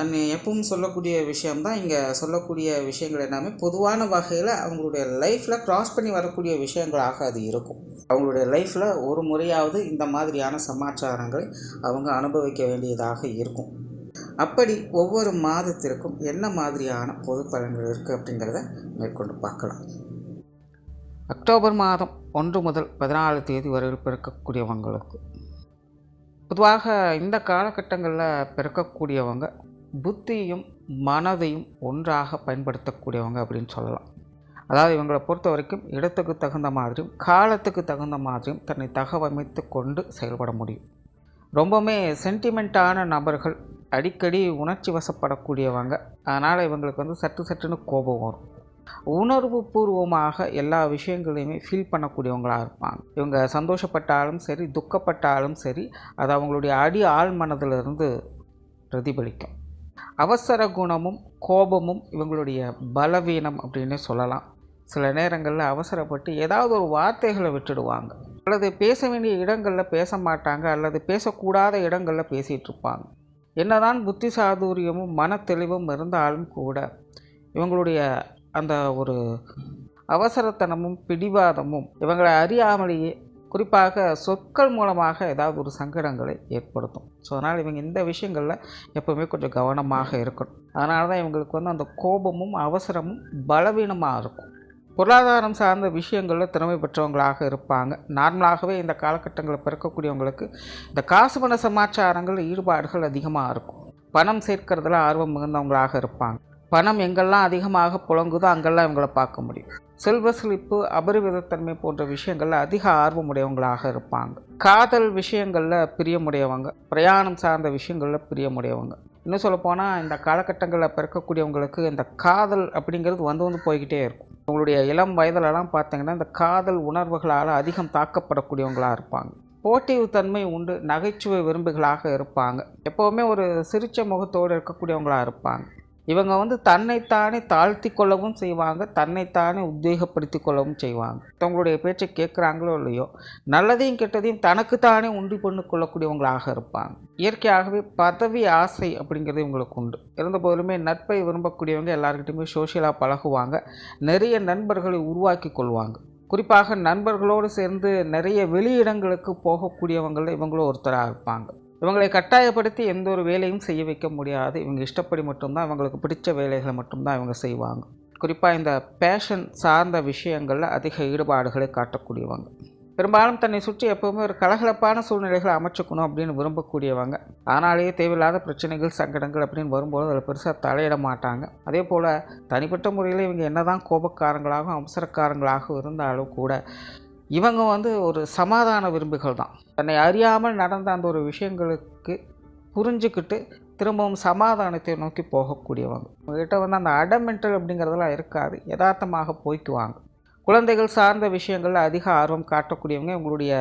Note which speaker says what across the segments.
Speaker 1: And எப்பவும் சொல்லக்கூடிய விஷயம்தான். இங்கே சொல்லக்கூடிய விஷயங்கள் எல்லாமே பொதுவான வகையில் அவங்களுடைய லைஃப்பில் க்ராஸ் பண்ணி வரக்கூடிய விஷயங்களாக அது இருக்கும். அவங்களுடைய லைஃப்பில் ஒரு முறையாவது இந்த மாதிரியான சமாச்சாரங்களை அவங்க அனுபவிக்க வேண்டியதாக இருக்கும். அப்படி ஒவ்வொரு மாதத்திற்கும் என்ன மாதிரியான பொது பலன்கள் இருக்குது அப்படிங்கிறத மேற்கொண்டு பார்க்கலாம். அக்டோபர் மாதம் ஒன்று முதல் பதினாலு தேதி வரையில் பிறக்கக்கூடியவங்களுக்கு. பொதுவாக இந்த காலகட்டங்களில் பிறக்கக்கூடியவங்க புத்தியும் மனதையும் ஒன்றாக பயன்படுத்தக்கூடியவங்க அப்படின்னு சொல்லலாம். அதாவது இவங்களை பொறுத்த வரைக்கும் இடத்துக்கு தகுந்த மாதிரியும் காலத்துக்கு தகுந்த மாதிரியும் தன்னை தகவமைத்து கொண்டு செயல்பட முடியும். ரொம்பவுமே சென்டிமெண்ட்டான நபர்கள் அடிக்கடி உணர்ச்சி வசப்படக்கூடியவங்க. அதனால் இவங்களுக்கு வந்து சற்று சற்றுன்னு கோபம் வரும். உணர்வு பூர்வமாக எல்லா விஷயங்களையுமே ஃபீல் பண்ணக்கூடியவங்களாக இருப்பாங்க. இவங்க சந்தோஷப்பட்டாலும் சரி துக்கப்பட்டாலும் சரி அது அவங்களுடைய அடி ஆழ் மனதிலிருந்து பிரதிபலிக்கும். அவசர குணமும் கோபமும் இவங்களுடைய பலவீனம் அப்படின்னு சொல்லலாம். சில நேரங்களில் அவசரப்பட்டு ஏதாவது ஒரு வார்த்தைகளை விட்டுடுவாங்க. அல்லது பேச வேண்டிய இடங்களில் பேச மாட்டாங்க. அல்லது பேசக்கூடாத இடங்களில் பேசிகிட்டு இருப்பாங்க. என்னதான் புத்தி சாதுரியமும் மன தெளிவும் இருந்தாலும் கூட இவங்களுடைய அந்த ஒரு அவசரத்தனமும் பிடிவாதமும் இவங்களை அறியாமலேயே குறிப்பாக சொற்கள் மூலமாக ஏதாவது ஒரு சங்கடங்களை ஏற்படுத்தும். ஸோ அதனால் இவங்க இந்த விஷயங்களில் எப்போவுமே கொஞ்சம் கவனமாக இருக்கணும். அதனால தான் இவங்களுக்கு வந்து அந்த கோபமும் அவசரமும் பலவீனமாக இருக்கும். பொருளாதாரம் சார்ந்த விஷயங்களில் திறமை பெற்றவங்களாக இருப்பாங்க. நார்மலாகவே இந்த காலகட்டங்களில் பிறக்கக்கூடியவங்களுக்கு இந்த காசு பண சமாச்சாரங்கள் ஈடுபாடுகள் அதிகமாக இருக்கும். பணம் சேர்க்கறதுல ஆர்வம் மிகுந்தவங்களாக இருப்பாங்க. பணம் எங்கெல்லாம் அதிகமாக புழங்குதோ அங்கெல்லாம் இவங்களை பார்க்க முடியும். செல்வ செழிப்பு அபரிவிதத்தன்மை போன்ற விஷயங்களில் அதிக ஆர்வமுடையவங்களாக இருப்பாங்க. காதல் விஷயங்களில் பிரியமுடையவங்க பிரயாணம் சார்ந்த விஷயங்களில் பிரியமுடையவங்க. இன்னும் சொல்லப்போனால் இந்த காலகட்டங்களில் பிறக்கக்கூடியவங்களுக்கு இந்த காதல் அப்படிங்கிறது வந்து வந்து போய்கிட்டே இருக்கும். உங்களுடைய இளம் வயதிலலாம் பார்த்தீங்கன்னா இந்த காதல் உணர்வுகளால் அதிகம் தாக்கப்படக்கூடியவங்களாக இருப்பாங்க. போட்டித்தன்மை உண்டு நகைச்சுவை விரும்புகளாக இருப்பாங்க. எப்போவுமே ஒரு சிரிச்ச முகத்தோடு இருக்கக்கூடியவங்களாக இருப்பாங்க. இவங்க வந்து தன்னைத்தானே தாழ்த்தி கொள்ளவும் செய்வாங்க தன்னைத்தானே உத்வேகப்படுத்தி கொள்ளவும் செய்வாங்க. தங்களுடைய பேச்சை கேட்குறாங்களோ இல்லையோ நல்லதையும் கெட்டதையும் தனக்குத்தானே உண்டு பண்ணி கொள்ளக்கூடியவங்களாக இருப்பாங்க. இயற்கையாகவே பதவி ஆசை அப்படிங்கிறது இவங்களுக்கு உண்டு. இருந்த போதிலுமே நட்பை விரும்பக்கூடியவங்க எல்லாருக்கிட்டையுமே சோஷியலாக பழகுவாங்க. நிறைய நண்பர்களை உருவாக்கி கொள்வாங்க. குறிப்பாக நண்பர்களோடு சேர்ந்து நிறைய வெளியிடங்களுக்கு போகக்கூடியவங்களில் இவங்களும் ஒருத்தராக இருப்பாங்க. இவங்களை கட்டாயப்படுத்தி எந்த ஒரு வேலையும் செய்ய வைக்க முடியாது. இவங்க இஷ்டப்படி மட்டும்தான் இவங்களுக்கு பிடிச்ச வேலைகளை மட்டும்தான் இவங்க செய்வாங்க. குறிப்பாக இந்த பேஷன் சார்ந்த விஷயங்களில் அதிக ஈடுபாடுகளை காட்டக்கூடியவங்க. பெரும்பாலும் தன்னை சுற்றி எப்போவுமே ஒரு கலகலப்பான சூழ்நிலைகளை அமைச்சுக்கணும் அப்படின்னு விரும்பக்கூடியவங்க. ஆனாலேயே தேவையில்லாத பிரச்சனைகள் சங்கடங்கள் அப்படின்னு வரும்போது அதில் பெருசாக தலையிட மாட்டாங்க. அதே போல் தனிப்பட்ட முறையில் இவங்க என்னதான் கோபக்காரங்களாகவும் அவசரக்காரங்களாகவும் இருந்தாலும் கூட இவங்க வந்து ஒரு சமாதான விரும்புகள் தான் தன்னை அறியாமல் நடந்த அந்த ஒரு விஷயங்களுக்கு புரிஞ்சுக்கிட்டு திரும்பவும் சமாதானத்தை நோக்கி போகக்கூடியவங்க. உங்ககிட்ட வந்து அந்த அடமெண்டல் அப்படிங்கிறதெல்லாம் இருக்காது. யதார்த்தமாக போய்க்குவாங்க. குழந்தைகள் சார்ந்த விஷயங்களில் அதிக ஆர்வம் காட்டக்கூடியவங்க உங்களுடைய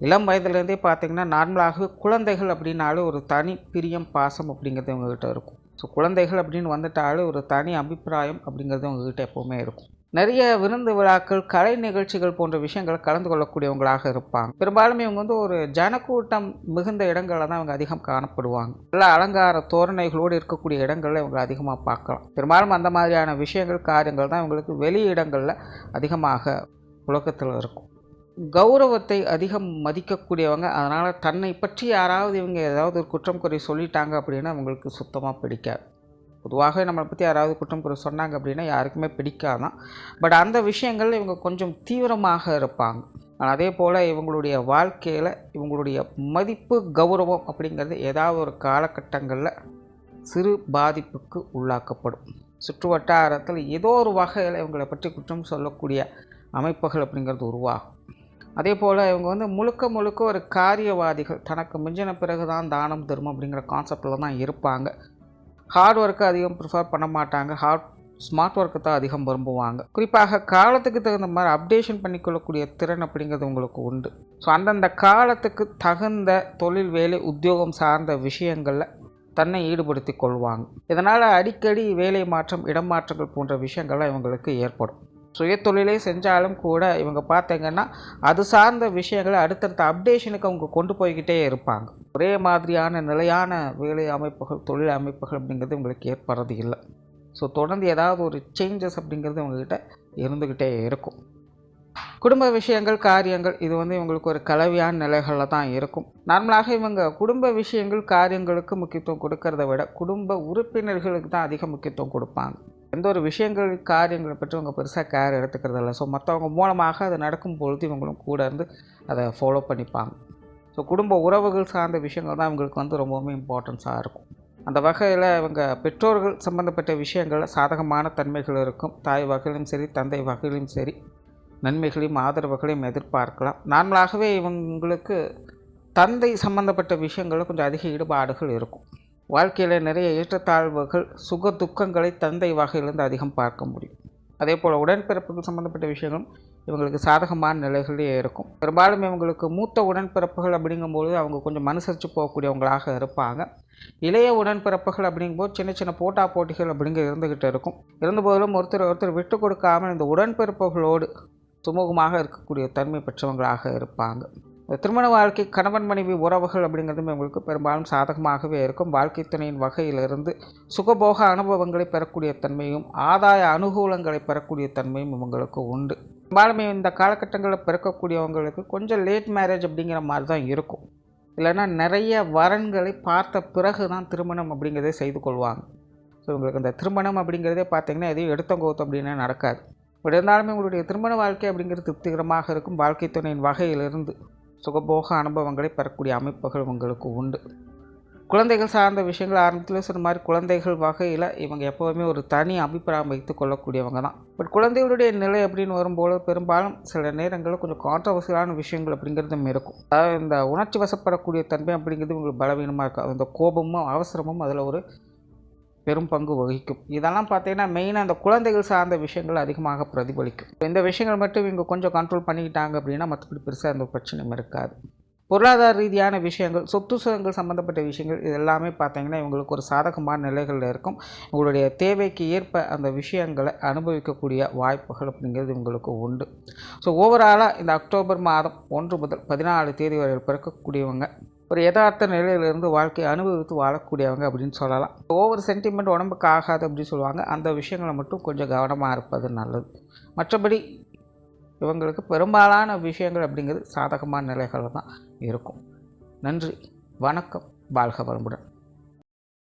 Speaker 1: இளம் வயதுலேருந்தே பார்த்தீங்கன்னா நார்மலாகவே குழந்தைகள் அப்படின்னாலே ஒரு தனி பிரியம் பாசம் அப்படிங்கிறது உங்ககிட்ட இருக்கும். ஸோ குழந்தைகள் அப்படின்னு வந்துட்டாலே ஒரு தனி அபிப்பிராயம் அப்படிங்கிறது உங்ககிட்ட எப்போவுமே இருக்கும். நிறைய விருந்து விழாக்கள் கலை நிகழ்ச்சிகள் போன்ற விஷயங்கள் கலந்து கொள்ளக்கூடியவங்களாக இருப்பாங்க. பெரும்பாலும் இவங்க வந்து ஒரு ஜனக்கூட்டம் மிகுந்த இடங்களில் தான் இவங்க அதிகம் காணப்படுவாங்க. நல்ல அலங்கார தோரணைகளோடு இருக்கக்கூடிய இடங்களில் இவங்க அதிகமாக பார்க்கலாம். பெரும்பாலும் அந்த மாதிரியான விஷயங்கள் காரியங்கள் தான் இவங்களுக்கு வெளி இடங்களில் அதிகமாக உலகத்தில் இருக்கும். கௌரவத்தை அதிகம் மதிக்கக்கூடியவங்க அதனால் தன்னை பற்றி யாராவது இவங்க ஏதாவது ஒரு குற்றம் குறை சொல்லிட்டாங்க அப்படின்னா அவங்களுக்கு சுத்தமாக பிடிக்காது. பொதுவாக நம்மளை பற்றி யாராவது குற்றம் குறை சொன்னாங்க அப்படின்னா யாருக்குமே பிடிக்காதான் பட் அந்த விஷயங்கள் இவங்க கொஞ்சம் தீவிரமாக இருப்பாங்க. ஆனால் அதே போல் இவங்களுடைய வாழ்க்கையில் இவங்களுடைய மதிப்பு கௌரவம் அப்படிங்கிறது ஏதாவது ஒரு காலகட்டங்களில் சிறு பாதிப்புக்கு உள்ளாக்கப்படும். சுற்று வட்டாரத்தில் ஏதோ ஒரு வகையில் இவங்களை பற்றி குற்றம் சொல்லக்கூடிய அமைப்புகள் அப்படிங்கிறது உருவாகும். அதே போல் இவங்க வந்து முழுக்க முழுக்க ஒரு காரியவாதிகள் தனக்கு மிஞ்சின பிறகு தான் தானம் தர்மம் அப்படிங்கிற கான்செப்டில் தான் இருப்பாங்க. ஹார்ட் ஒர்க்கை அதிகம் ப்ரிஃபர் பண்ண மாட்டாங்க. ஹார்ட் ஸ்மார்ட் ஒர்க்கு தான் அதிகம் விரும்புவாங்க. குறிப்பாக காலத்துக்கு தகுந்த மாதிரி அப்டேஷன் பண்ணிக்கொள்ளக்கூடிய திறன் அப்படிங்கிறது உங்களுக்கு உண்டு. ஸோ அந்தந்த காலத்துக்கு தகுந்த தொழில் வேலை உத்தியோகம் சார்ந்த விஷயங்களில் தன்னை ஈடுபடுத்தி கொள்வாங்க. இதனால் அடிக்கடி வேலை மாற்றம் இடம் மாற்றங்கள் போன்ற விஷயங்கள்லாம் இவங்களுக்கு ஏற்படும். சுயத்தொழிலே செஞ்சாலும் கூட இவங்க பார்த்தீங்கன்னா அது சார்ந்த விஷயங்களை அடுத்தடுத்த அப்டேஷனுக்கு அவங்க கொண்டு போய்கிட்டே இருப்பாங்க. ஒரே மாதிரியான நிலையான வேலை அமைப்புகள் தொழில் அமைப்புகள் அப்படிங்கிறது இவங்களுக்கு ஏற்படுறது இல்லை. ஸோ தொடர்ந்து ஏதாவது ஒரு சேஞ்சஸ் அப்படிங்கிறது இவங்ககிட்ட இருந்துக்கிட்டே இருக்கும். குடும்ப விஷயங்கள் காரியங்கள் இது வந்து இவங்களுக்கு ஒரு கலவையான நிலைகளில் தான் இருக்கும். நார்மலாக இவங்க குடும்ப விஷயங்கள் காரியங்களுக்கு முக்கியத்துவம் கொடுக்கறத விட குடும்ப உறுப்பினர்களுக்கு தான் அதிக முக்கியத்துவம் கொடுப்பாங்க. எந்த ஒரு விஷயங்கள் காரியங்களை பற்றி அவங்க பெருசாக கேர் எடுத்துக்கிறதில்ல. ஸோ மற்றவங்க மூலமாக அது நடக்கும் பொழுது இவங்களும் கூட இருந்து அதை ஃபாலோ பண்ணிப்பாங்க. ஸோ குடும்ப உறவுகள் சார்ந்த விஷயங்கள் தான் இவங்களுக்கு வந்து ரொம்பவுமே இம்பார்ட்டன்ஸாக இருக்கும். அந்த வகையில் இவங்க பெற்றோர்கள் சம்மந்தப்பட்ட விஷயங்களில் சாதகமான தன்மைகள் இருக்கும். தாய் வகையிலும் சரி தந்தை வகையிலும் சரி நன்மைகளையும் ஆதரவுகளையும் எதிர்பார்க்கலாம். நார்மலாகவே இவங்களுக்கு தந்தை சம்மந்தப்பட்ட விஷயங்களில் கொஞ்சம் அதிக ஈடுபாடுகள் இருக்கும். வாழ்க்கையில் நிறைய ஏற்றத்தாழ்வுகள் சுக துக்கங்களை தந்தை வகையிலிருந்து அதிகம் பார்க்க முடியும். அதே போல் உடன்பிறப்புகள் சம்மந்தப்பட்ட விஷயங்களும் இவங்களுக்கு சாதகமான நிலைகளே இருக்கும். பெரும்பாலும் இவங்களுக்கு மூத்த உடன்பிறப்புகள் அப்படிங்கும்போது அவங்க கொஞ்சம் மனுசரித்து போகக்கூடியவங்களாக இருப்பாங்க. இளைய உடன்பிறப்புகள் அப்படிங்கும்போது சின்ன சின்ன போட்டா போட்டிகள் அப்படிங்க இருந்துக்கிட்டு இருக்கும். இருந்தபோதிலும் ஒருத்தர் ஒருத்தர் விட்டு கொடுக்காமல் இந்த உடன்பிறப்புகளோடு சுமூகமாக இருக்கக்கூடிய தன்மை பெற்றவங்களாக இருப்பாங்க. திருமண வாழ்க்கை கணவன் மனைவி உறவுகள் அப்படிங்கிறது உங்களுக்கு பெரும்பாலும் சாதகமாகவே இருக்கும். வாழ்க்கை துணையின் வகையிலிருந்து சுகபோக அனுபவங்களை பெறக்கூடிய தன்மையும் ஆதாய அனுகூலங்களை பெறக்கூடிய தன்மையும் இவங்களுக்கு உண்டு. பெரும்பாலுமே இந்த காலகட்டங்களில் பிறக்கக்கூடியவங்களுக்கு கொஞ்சம் லேட் மேரேஜ் அப்படிங்கிற மாதிரி தான் இருக்கும். இல்லைன்னா நிறைய வரன்களை பார்த்த பிறகு தான் திருமணம் அப்படிங்கிறதே செய்து கொள்வாங்க. ஸோ உங்களுக்கு இந்த திருமணம் அப்படிங்கிறதே பார்த்தீங்கன்னா எதையும் எடுத்தங்கோத்து அப்படின்னா நடக்காது. பட் இருந்தாலுமே உங்களுடைய திருமண வாழ்க்கை அப்படிங்கிறது திருப்திகரமாக இருக்கும். வாழ்க்கை துணையின் வகையிலிருந்து சுகபோக அனுபவங்களை பெறக்கூடிய அமைப்புகள் உங்களுக்கு உண்டு. குழந்தைகள் சார்ந்த விஷயங்கள் ஆரம்பத்தில் சொன்ன மாதிரி குழந்தைகள் வகையில் இவங்க எப்போவுமே ஒரு தனி அபிப்பிராயம் வைத்து கொள்ளக்கூடியவங்க தான். பட் குழந்தைகளுடைய நிலை அப்படின்னு வரும்போது பெரும்பாலும் சில நேரங்களில் கொஞ்சம் கான்ட்ரவர்சியலான விஷயங்கள் அப்படிங்கிறதும் இருக்கும். அதாவது இந்த உணர்ச்சி வசப்படக்கூடிய தன்மை அப்படிங்கிறது உங்களுக்கு பலவீனமாக இருக்கும் அந்த கோபமும் அவசரமும் அதில் ஒரு பெரும் பங்கு வகிக்கும். இதெல்லாம் பார்த்தீங்கன்னா மெயினாக அந்த குழந்தைகள் சார்ந்த விஷயங்கள் அதிகமாக பிரதிபலிக்கும். இந்த விஷயங்கள் மட்டும் இவங்க கொஞ்சம் கண்ட்ரோல் பண்ணிக்கிட்டாங்க அப்படின்னா மற்றபடி பெருசாக எந்த பிரச்சனையும் இருக்காது. பொருளாதார ரீதியான விஷயங்கள் சொத்து சுகங்கள் சம்மந்தப்பட்ட விஷயங்கள் இது எல்லாமே பார்த்தீங்கன்னா இவங்களுக்கு ஒரு சாதகமான நிலைகளில் இருக்கும். உங்களுடைய தேவைக்கு ஏற்ப அந்த விஷயங்களை அனுபவிக்கக்கூடிய வாய்ப்புகள் அப்படிங்கிறது இவங்களுக்கு உண்டு. ஸோ ஓவராலாக இந்த அக்டோபர் மாதம் ஒன்று முதல் பதினாலு தேதி வரை பிறக்கக்கூடியவங்க ஒரு யதார்த்த நிலையிலிருந்து வாழ்க்கையை அனுபவித்து வாழக்கூடியவங்க அப்படின்னு சொல்லலாம். ஒவ்வொரு சென்டிமெண்ட் உடம்புக்கு ஆகாது அப்படின்னு சொல்லுவாங்க. அந்த விஷயங்களை மட்டும் கொஞ்சம் கவனமாக இருப்பது நல்லது. மற்றபடி இவங்களுக்கு பெரும்பாலான விஷயங்கள் அப்படிங்கிறது சாதகமான நிலைகள் தான் இருக்கும். நன்றி வணக்கம் வாழ்க வளமுடன்.